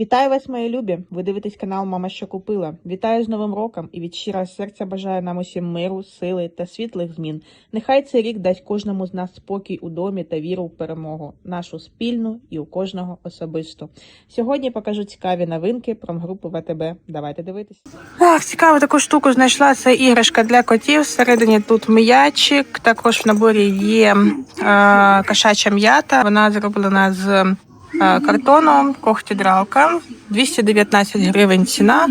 Вітаю вас, мої любі! Ви дивитесь канал Мама що купила. Вітаю з Новим роком і від щирого серця бажаю нам усім миру, сили та світлих змін. Нехай цей рік дасть кожному з нас спокій у домі та віру в перемогу, нашу спільну і у кожного особисто. Сьогодні покажу цікаві новинки про групу ВТБ. Давайте дивитись. Так, цікаву таку штуку знайшла. Це іграшка для котів. Всередині тут м'ячик. Також в наборі є е, кошача м'ята. Вона зроблена з картону, когтідралка. 219 гривень ціна.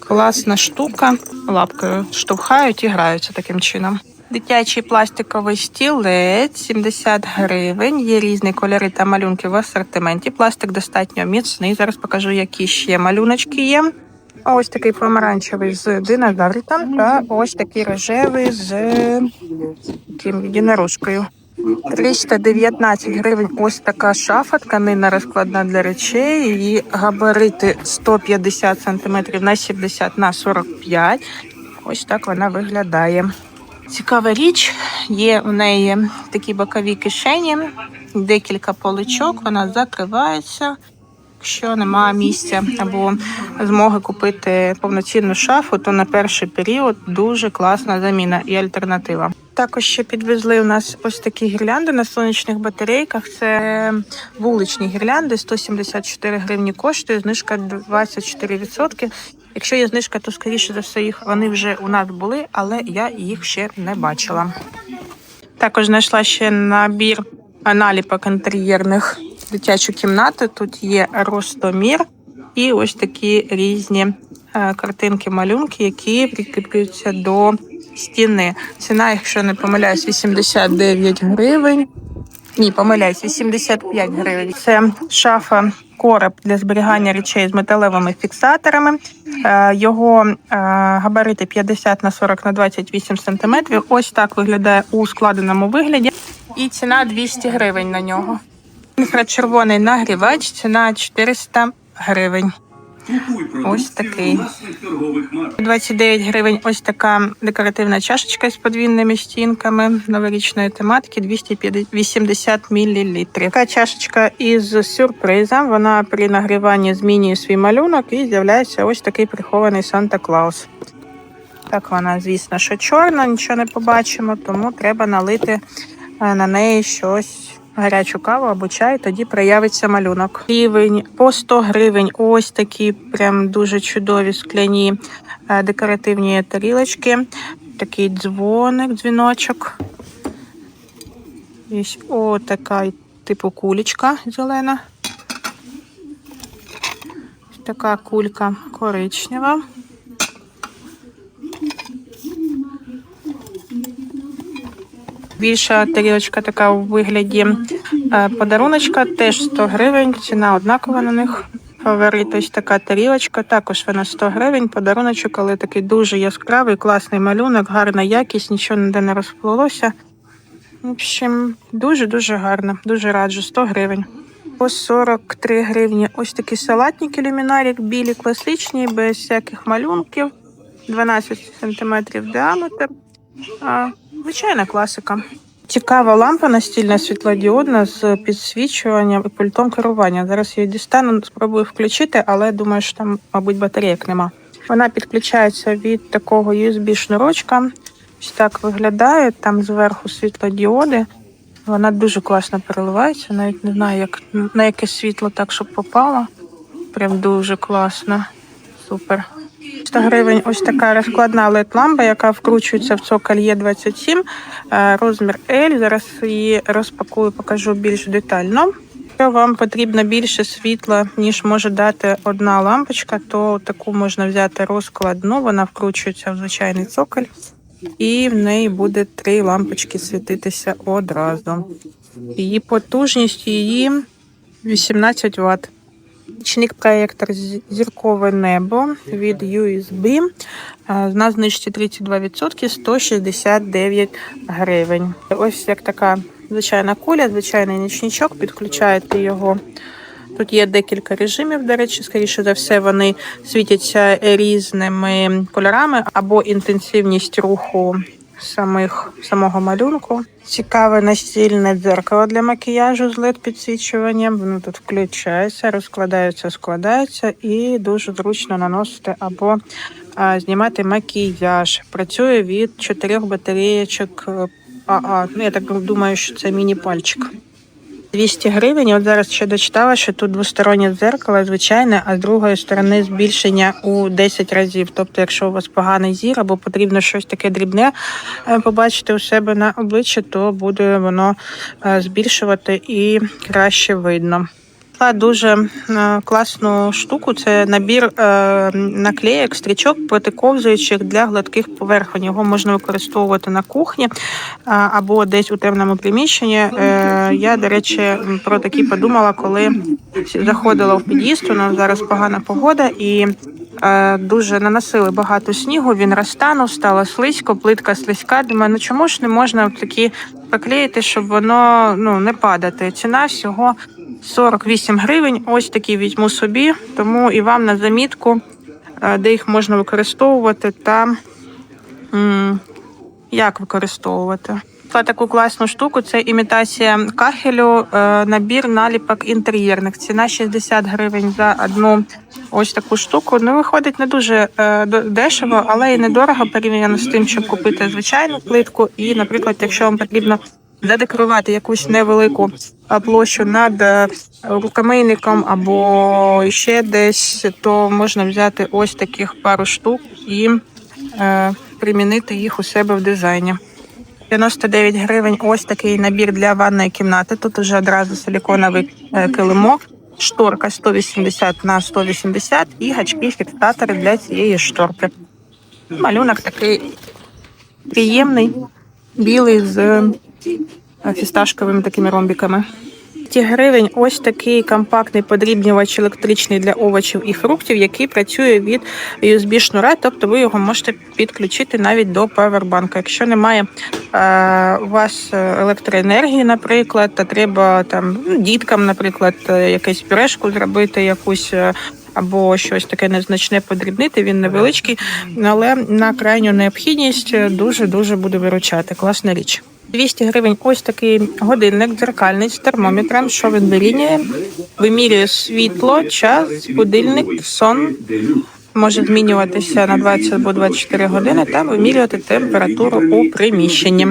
Класна штука. Лапкою штовхають і граються таким чином. Дитячий пластиковий стілець 70 гривень. Є різні кольори та малюнки в асортименті. Пластик достатньо міцний. Зараз покажу, які ще малюночки є. Ось такий помаранчевий з динозавриком та ось такий рожевий з таким єдинорожкою. 319 гривень. Ось така шафа, тканина розкладна для речей. Її габарити 150 см на 70 на 45. Ось так вона виглядає. Цікава річ, є у неї такі бокові кишені, декілька поличок, вона закривається. Якщо немає місця або змоги купити повноцінну шафу, то на перший період дуже класна заміна і альтернатива. Також ще підвезли у нас ось такі гірлянди на сонячних батарейках. Це вуличні гірлянди, 174 гривні коштує, знижка 24%. Якщо є знижка, то скоріше за все їх вони вже у нас були, але я їх ще не бачила. Також знайшла ще набір наліпок інтер'єрних в дитячу кімнату. Тут є ростомір і ось такі різні е, картинки, малюнки, які прикріплюються до стіни. Ціна, якщо не помиляюсь, 89 гривень. Ні, помиляюсь, 85 гривень. Це шафа короб для зберігання речей з металевими фіксаторами. Е, Його е, габарити 50 на 40 на 28 сантиметрів. Ось так виглядає у складеному вигляді. І ціна 200 гривень на нього. Інфрачервоний нагрівач, ціна 400 гривень. Ось такий. 29 гривень. Ось така декоративна чашечка з подвійними стінками новорічної тематики 280 мл. Така чашечка із сюрпризом. Вона при нагріванні змінює свій малюнок і з'являється ось такий прихований Санта Клаус. Так вона, звісно, що чорна, нічого не побачимо, тому треба налити е, на неї щось. Гарячу каву або чай, тоді проявиться малюнок. Рівень по 100 гривень. Ось такі прям дуже чудові скляні е, декоративні тарілочки. Такий дзвоник, дзвіночок. Ось така типу кулечка зелена. Така кулька коричнева. Більша тарілочка така у вигляді е, подаруночка, теж 100 гривень. Ціна однакова на них. Фаворит ось така тарілочка, також вона 100 гривень. Подаруночок, але такий дуже яскравий, класний малюнок, гарна якість, нічого ніде не розплилося. В общем, дуже-дуже гарно, дуже раджу, 100 гривень. По 43 гривні ось такі салатники люмінарік, білі, класичні, без всяких малюнків. 12 см діаметр. Звичайна класика. Цікава лампа настільна світлодіодна з підсвічуванням і пультом керування. Зараз її дістану, спробую включити, але думаю, що там, мабуть, батарейок нема. Вона підключається від такого USB-шнурочка. Ось так виглядає. Там зверху світлодіоди. Вона дуже класно переливається. Навіть не знаю, як на яке світло так, щоб попало. Прям дуже класно. Супер. 100 гривень ось така розкладна led лампа яка вкручується в цоколь Є27, е, розмір L. Зараз її розпакую, покажу більш детально. Якщо вам потрібно більше світла, ніж може дати одна лампочка, то таку можна взяти розкладну, вона вкручується в звичайний цоколь, і в неї буде три лампочки світитися одразу. Її потужність її 18 Вт. Нічник проєктор зіркове небо від USB. На знижці 32% 169 гривень. Ось як така звичайна куля, звичайний нічничок. Підключаєте його. Тут є декілька режимів, до речі, скоріше за все, вони світяться різними кольорами або інтенсивність руху самих, самого малюнку. Цікаве настільне дзеркало для макіяжу з led підсвічуванням. Воно тут включається, розкладається, складається і дуже зручно наносити або а, знімати макіяж. Працює від чотирьох батареєчок А. Ну, я так думаю, що це міні-пальчик. 200 гривень. От зараз ще дочитала, що тут двостороннє дзеркало звичайне, а з другої сторони збільшення у 10 разів. Тобто, якщо у вас поганий зір або потрібно щось таке дрібне е, побачити у себе на обличчі, то буде воно е, збільшувати і краще видно. Знайшла Дуже е, класну штуку. Це набір е, наклеєк, стрічок протиковзуючих для гладких поверхонь. Його можна використовувати на кухні або десь у темному приміщенні. Е, я, до речі, про такі подумала, коли заходила в під'їзд. У нас зараз погана погода і. е, Дуже наносили багато снігу, він розтанув, стало слизько, плитка слизька. Думаю, ну чому ж не можна такі поклеїти, щоб воно ну не падати? Ціна всього 48 гривень. Ось такі візьму собі, тому і вам на замітку, е, де їх можна використовувати та як використовувати. Та таку класну штуку це імітація кахелю, е, набір наліпок інтер'єрних. Ціна 60 гривень за одну ось таку штуку. Ну, виходить не дуже е, дешево, але і недорого порівняно з тим, щоб купити звичайну плитку. І, наприклад, якщо вам потрібно задекорувати якусь невелику площу над е, рукомийником або ще десь, то можна взяти ось таких пару штук і е, примінити їх у себе в дизайні. 99 гривень ось такий набір для ванної кімнати. Тут уже одразу силіконовий е, килимок, шторка 180 на 180 і гачки фіксатори для цієї шторки. Малюнок такий приємний, білий з фісташковими такими ромбіками. 200 гривень ось такий компактний подрібнювач електричний для овочів і фруктів, який працює від USB шнура, тобто ви його можете підключити навіть до павербанка. Якщо немає е, у вас електроенергії, наприклад, та треба там ну, діткам, наприклад, е, якусь пюрешку зробити, якусь. е, Або щось таке незначне подрібнити, він невеличкий, але на крайню необхідність дуже дуже буде виручати. Класна річ. 200 гривень ось такий годинник дзеркальний з термометром, що він вирівнює, вимірює світло, час, будильник, сон. Може змінюватися на 20 або 24 години та вимірювати температуру у приміщенні.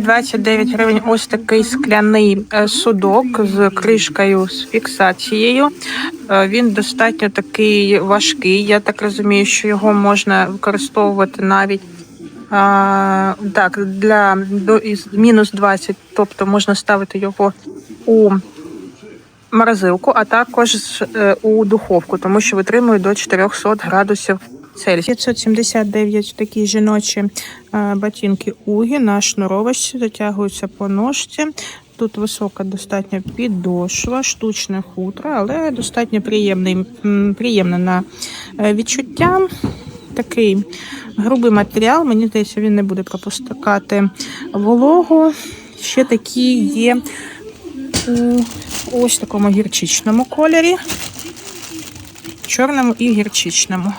29 гривень ось такий скляний е, судок з кришкою з фіксацією. Е, Він достатньо такий важкий. Я так розумію, що його можна використовувати навіть а, так, для до мінус 20, тобто можна ставити його у морозилку, а також е, у духовку, тому що витримує до 400 градусів Цельсія. 579 такі жіночі е, ботинки Угі на шнуровочці, затягуються по ножці. Тут висока достатньо підошва, штучне хутро, але достатньо приємний, приємне на е, відчуття. Такий грубий матеріал. Мені здається, він не буде пропускати вологу. Ще такі є у ось такому гірчичному кольорі, чорному і гірчичному.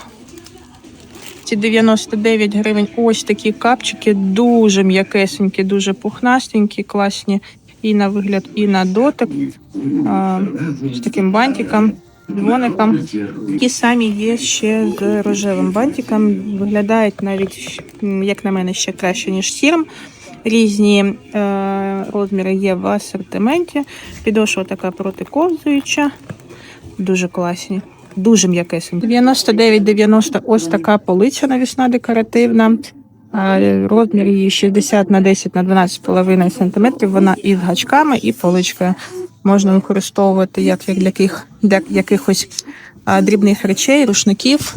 Ці 99 гривень. Ось такі капчики, дуже м'якесенькі, дуже пухнастенькі, класні і на вигляд, і на дотик. З таким бантиком, дзвоником. Такі самі є ще з рожевим бантиком. Виглядають навіть, як на мене, ще краще, ніж сірм. Різні е, розміри є в асортименті. Підошва така протиковзуюча. Дуже класні. Дуже м'якесенькі. 99,90 ось така полиця навісна декоративна. А, Розмір її 60 на 10 на 12,5 см. Вона із гачками і поличкою. Можна використовувати як для яких, для якихось дрібних речей, рушників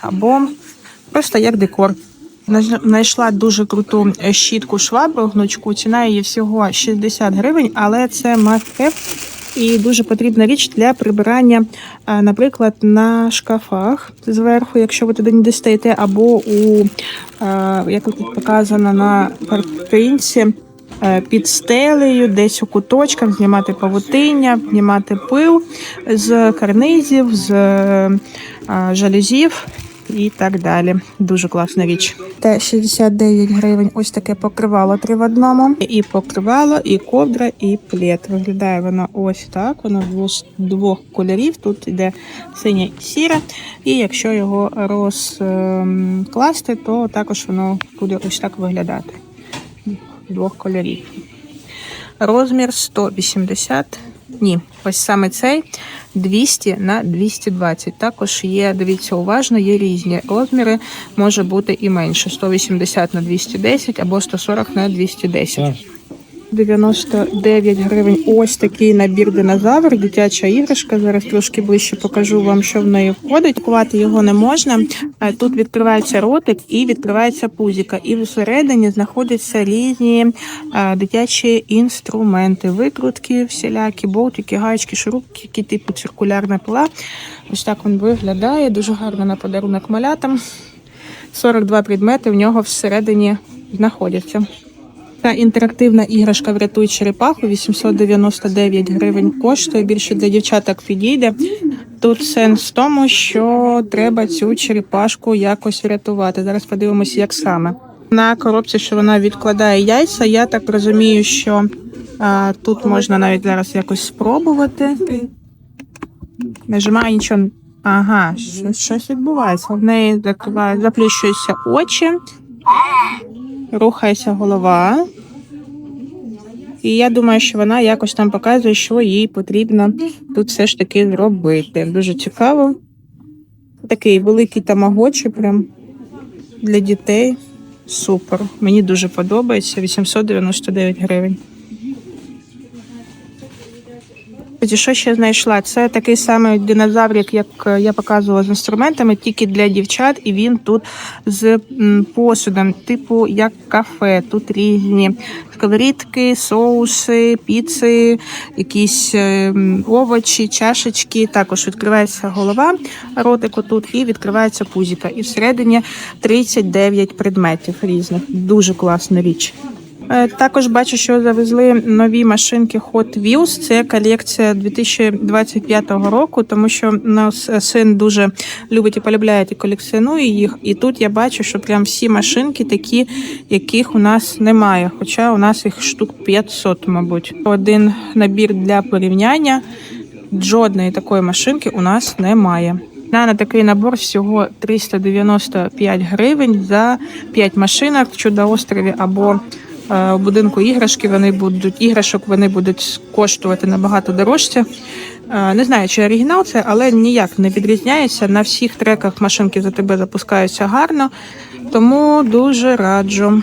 або просто як декор. Знайш- Знайшла дуже круту е, щітку швабру гнучку. Ціна її всього 60 гривень, але це must і дуже потрібна річ для прибирання, наприклад, на шкафах зверху, якщо ви туди не дістаєте, або у як тут показано на картинці. Е, Під стелею, десь у куточках знімати павутиння, знімати пил з карнизів, з е, жалюзів. і так далі. Дуже класна річ. Те 69 гривень. Ось таке покривало три в одному. І покривало, і ковдра, і плед. Виглядає воно ось так. Воно двох, двох кольорів. Тут йде синє і сіре. І якщо його розкласти, то також воно буде ось так виглядати. Двох кольорів. Розмір 180. Ні, ось саме цей 200 на 220. Також є, дивіться уважно, є різні розміри. Може бути і менше: 180 на 210 або 140 на 210. 99 гривень. Ось такий набір динозавр, дитяча іграшка. Зараз трошки ближче покажу вам, що в неї входить. Кувати його не можна. Е, Тут відкривається ротик і відкривається пузіка. І всередині знаходяться різні е, дитячі інструменти, викрутки, всілякі, болтики, гаечки, шурупки, типу циркулярна пила. Ось так він виглядає. Дуже гарно на подарунок малятам. 42 предмети в нього всередині знаходяться. Та інтерактивна іграшка врятуй черепаху 899 гривень коштує. Більше для дівчаток підійде. Тут сенс в тому, що треба цю черепашку якось врятувати. Зараз подивимося, як саме. На коробці, що вона відкладає яйця, я так розумію, що а, тут можна навіть зараз якось спробувати. Нажимаю нічого. Ага, щось відбувається. В неї закриває, заплющуються очі, рухається голова. І я думаю, що вона якось там показує, що їй потрібно тут все ж таки зробити. Дуже цікаво. Такий великий тамагочі прям для дітей. Супер. Мені дуже подобається. 899 гривень. Тоді, що ще знайшла? Це такий самий динозаврик, як е, я показувала з інструментами, тільки для дівчат, і він тут з посудом, типу як кафе. Тут різні сковорідки, соуси, піци, якісь е, овочі, чашечки. Також відкривається голова ротику тут і відкривається пузіка. І всередині 39 предметів різних. Дуже класна річ. Е, Також бачу, що завезли нові машинки Hot Wheels. Це колекція 2025 року, тому що нас син дуже любить і полюбляє і колекціонує їх. І тут я бачу, що прям всі машинки такі, яких у нас немає. Хоча у нас їх штук 500, мабуть. Один набір для порівняння. Жодної такої машинки у нас немає. На, такий набор всього 395 гривень за 5 машинок в чудо-острові або у будинку іграшки. Вони будуть іграшок, вони будуть коштувати набагато дорожче. Е, Не знаю, чи оригінал це, але ніяк не відрізняється. На всіх треках машинки за тебе запускаються гарно, тому дуже раджу.